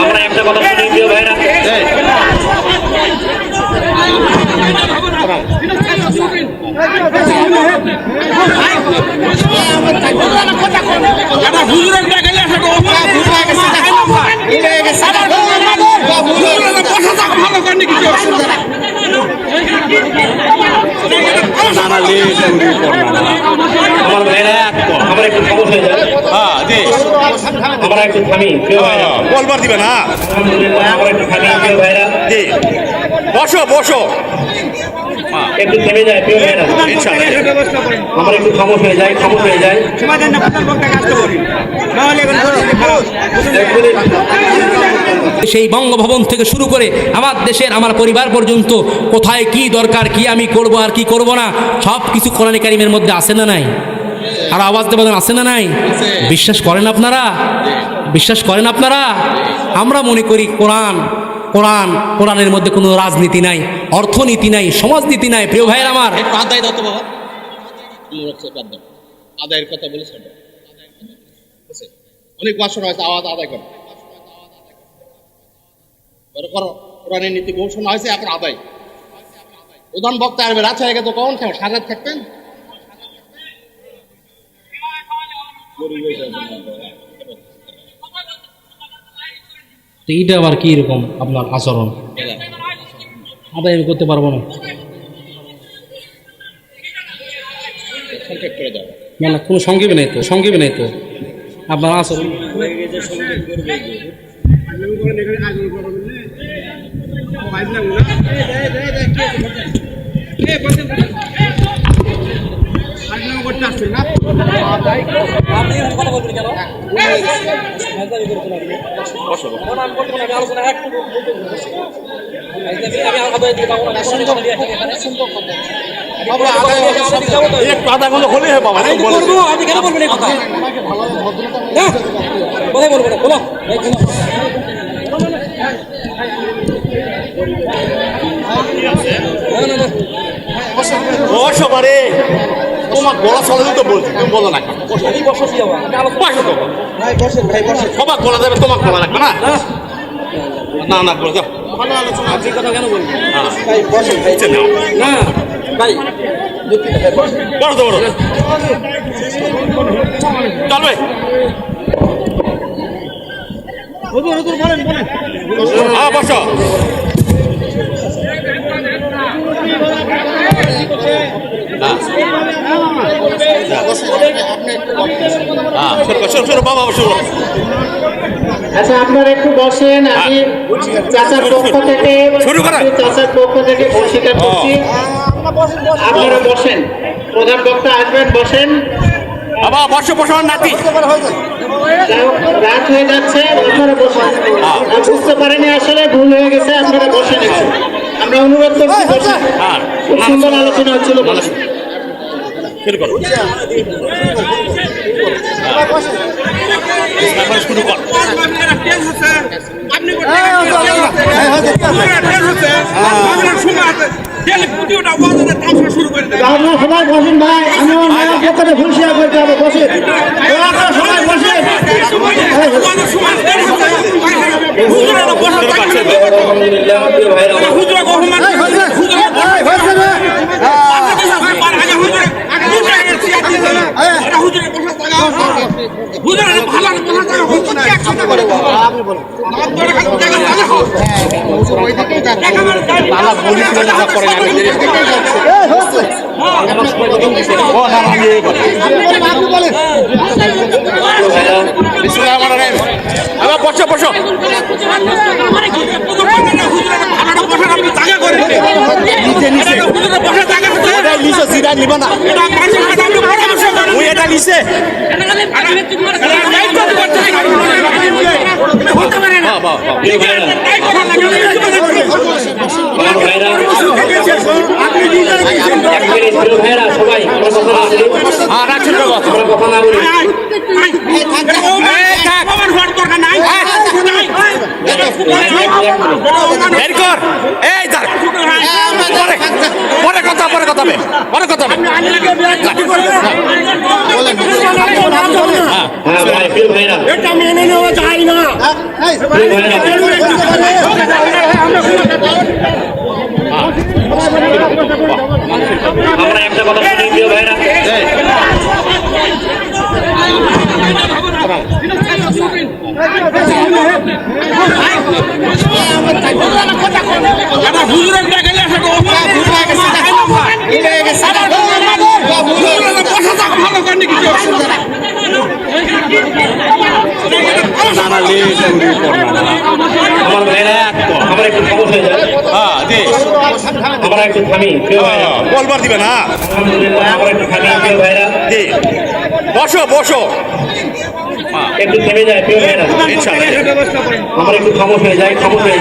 আমরা একটা কথা শুনি প্রিয় ভাইরা আমার ভাইরা আমার একটু খবর যায়। হ্যাঁ জি। আমরা একটু থামি বলবার দিবে না। আলহামদুলিল্লাহ একটু থামি প্রিয় ভাইরা। জি। বসো বসো। একটু থেমে যায় প্রিয় ভাইরা। ইনশাআল্লাহ। একটু খামোশ হয়ে যাই খামোশ হয়ে মিনিট। সেই বঙ্গভবন থেকে শুরু করে আমার দেশের, আমার পরিবার পর্যন্ত কোথায় কি দরকার, কি আমি করব আর কি করব না, সব কিছু কোরআন কারিমের মধ্যে আছে না নাই? আর আওয়াজ দেবেন আছে না নাই? বিশ্বাস করেন আপনারা? বিশ্বাস করেন আপনারা? আমরা মনে করি কোরআন কোরআন, কোরআনের মধ্যে কোনো রাজনীতি নাই, অর্থনীতি নাই, সমাজনীতি নাই। প্রিয় ভাইয়ের আমার। আদায়ের কথা বলে ছেড়ে দাও। বুঝছে? অনেক বছর হয়েছে, আওয়াজ আদায় করো। নীতি ঘোষণা হয়েছে প্রধান বক্তা আসবে রাত হয়ে কখন সাজাত থাকতেন? তো এইটা আবার কি রকম আপনার আচরণ? আদায় আমি করতে পারব না। না না, কোনো সঙ্গীবে নেই তো সঙ্গীবে নেই তো। আপনার আচরণ একটু আধা ঘণ্টা হবে বাবা? আমি কেন বলবেন কথা? হ্যাঁ? কোথায় বলব না বলো এই বলো। না, না, না। বসো বারে তোমার গলা চলে তো বলছি তুমি বলো না। বসো আলোচনা- বসো তো সবার গলা দেবে তোমার গলা লাগবে না? না না বলো যাও আপনি কথা কেন বলবেন? নিচে নাও না ভাই বড় তো বড় চলবে হ্যাঁ বসো। হ্যাঁ করো, শুরু শুরু বাবা শুরু করো। আচ্ছা আপনারা একটু বসেন আমি চাচার পক্ষ থেকে চাচার পক্ষ থেকে বসিকার করছি। আপনারা বসেন। প্রধান বক্তা আসবেন বসেন। বাবা বসো বসো নাতি। রাত হয়ে যাচ্ছে আপনারা আর বুঝতে পারেনি আসলে ভুল হয়ে গেছে আপনারা একটু আমরা অনুরোধ করছি বসেন। হ্যাঁ খুব সুন্দর আলোচনা হচ্ছিল বসেন। শুরু করো। হ্যাঁ। শুরু কর। আপনারা সবাই বসেন ভাই আমি আমার মায়ের পক্ষ ভুল শেয়ার করতে হবে আপনারা সবাই আলহামদুলিল্লাহ প্রিয় ভাইরা ও না না আমি এই বলি প্রিয় ভাইরা বিসমিল্লাহির রহমানির রহিম আবার বসো বসো নিচে নিচে ওটা নিচে সিধা নিব না ওই এটা নিচে বাহ বাহ বাহ প্রিয় ভাইরা আমার ভাইরা এক মিনিট প্রিয় ভাইরা সবাই আমরা কথা না বলি হ্যাঁ রাখছেন বাবা আমরা কথা না বলি বের কর এই দাঁড়া পরে পরে কথা হবে পরে কথা হবে হ্যাঁ ভাই প্রিয় ভাইরা এটা মেনে নেওয়া যায় না আমরা একটা কথা শুনি প্রিয় ভাইরা আমার ভাইরা আমার একটু খবর হয়ে যায় হ্যাঁ জি আমরা একটু থামি প্রিয় ভাইরা বলবার দিবে না আলহামদুলিল্লাহ আমরা একটু থামি প্রিয় ভাইরা জি। বসো বসো। একটু থেমে যায় প্রিয় ভাইরা আমরা একটু খামোশ হয়ে খামোশ হয়ে।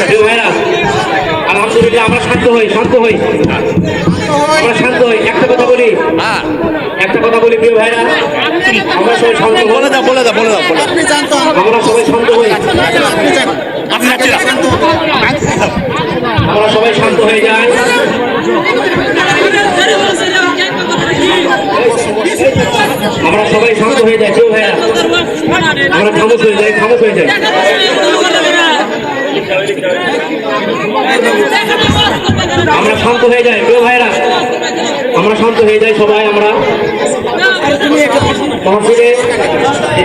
প্রিয় ভাইরা আলহামদুলিল্লাহ আমরা শান্ত হই শান্ত হই। আমরা শান্ত হই। একটা কথা বলি। হ্যাঁ। একটা কথা বলি প্রিয় ভাইরা। আমরা সবাই শান্ত বলে দাও বলে দাও বলে দাও। আমরা সবাই শান্ত হই। আমরা সবাই শান্ত হয়ে যাই। আমরা সবাই শান্ত হয়ে যাই কেউ ভাইয়া আমরা খামোশ হয়ে যাই খামোশ হয়ে যাই। আমরা শান্ত হয়ে যাই। কেউ ভাইরা আমরা শান্ত হয়ে যাই সবাই, আমরা। মহফিলে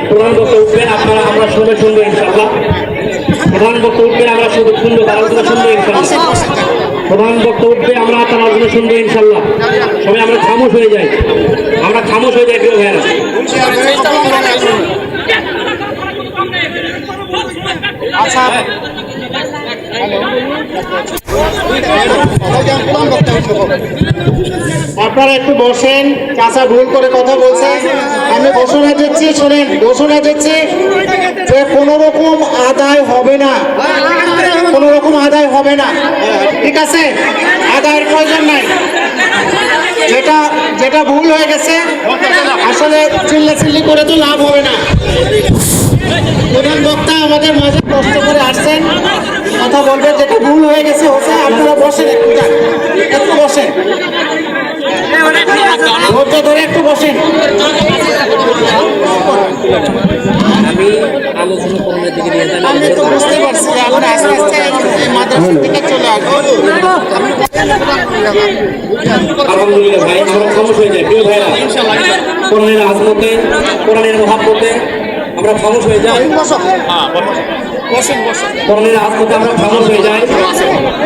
প্রধান বক্তা উঠবেন, আপনারা, আমরা শুনবে, শুনব ইনশাল্লাহ প্রধান বক্তা উঠবেন, আমরা শুধু শুনব আলোচনা শুনব ইনশাল্লাহ প্রধান বক্তা উঠবে আমরা তার আলোচনা শুনব ইনশাল্লাহ সবাই, আমরা খামোশ হয়ে যাই। আমরা খামোশ হয়ে যাই কেউ ভাইরা আপনারা একটু বসেন চাচা ভুল করে কথা বলছেন। আমি ঘোষণা দিচ্ছি, শোনেন, ঘোষণা দিচ্ছি যে কোনো রকম আদায় হবে না। কোনো রকম আদায় হবে না। ঠিক আছে? আদায়ের প্রয়োজন নাই। যেটা যেটা ভুল হয়ে গেছে, আসলে চিল্লা চিল্লি করে তো লাভ হবে না। প্রধান বক্তা আমাদের মাঝে কষ্ট করে আসছেন। কথা বলবেন যেটা ভুল হয়ে গেছে হচ্ছে আপনারা বসেন একটু যান। একটু বসেন। ধৈর্য ধরে একটু বসেন। আমি আলোচনা করণের দিকে নিয়ে যাই আমি তো বুঝতে পারছি আস্তে আস্তে এই মাদ্রাসা থেকে চলে আসব। আলহামদুলিল্লাহ ভাই আমরা খামোশ হয়ে যাই। প্রিয় ভাইরা কোরআনের আজমতে কোরআনের মহাব্বতে আমরা খামোশ হয়ে যাই। বসেন বসেন আজ থেকে আমরা খামোশ হয়ে যাই।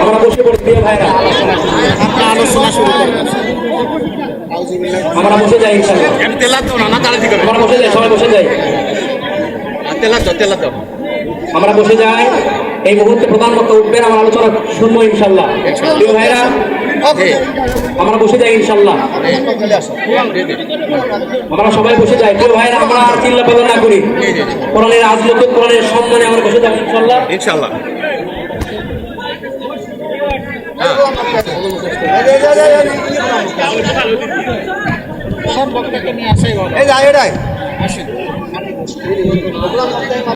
আমরা বসে পড়ি প্রিয় ভাইরা আপনার আলোচনা শুরু আমরা বসে যাই আমরা বসে যাই সবাই বসে যাই। আমরা বসে যাই। এই মুহূর্তে প্রধান বক্তা উঠবেন আমার আলোচনা শুনব ইনশাল্লাহ প্রিয় ভাইরা আমরা বসে যাই ইনশাল্লাহ আমরা সবাই বসে যাই। প্রিয় ভাইরা আমরা আর চিল্লা পাল্লা না করি। কোরআনের আজমত কোরআনের সম্মানে আমরা বসে যাই ইনশাল্লাহ ইনশাআল্লাহ। সব বক্তাকে নিয়ে আসাই ভালো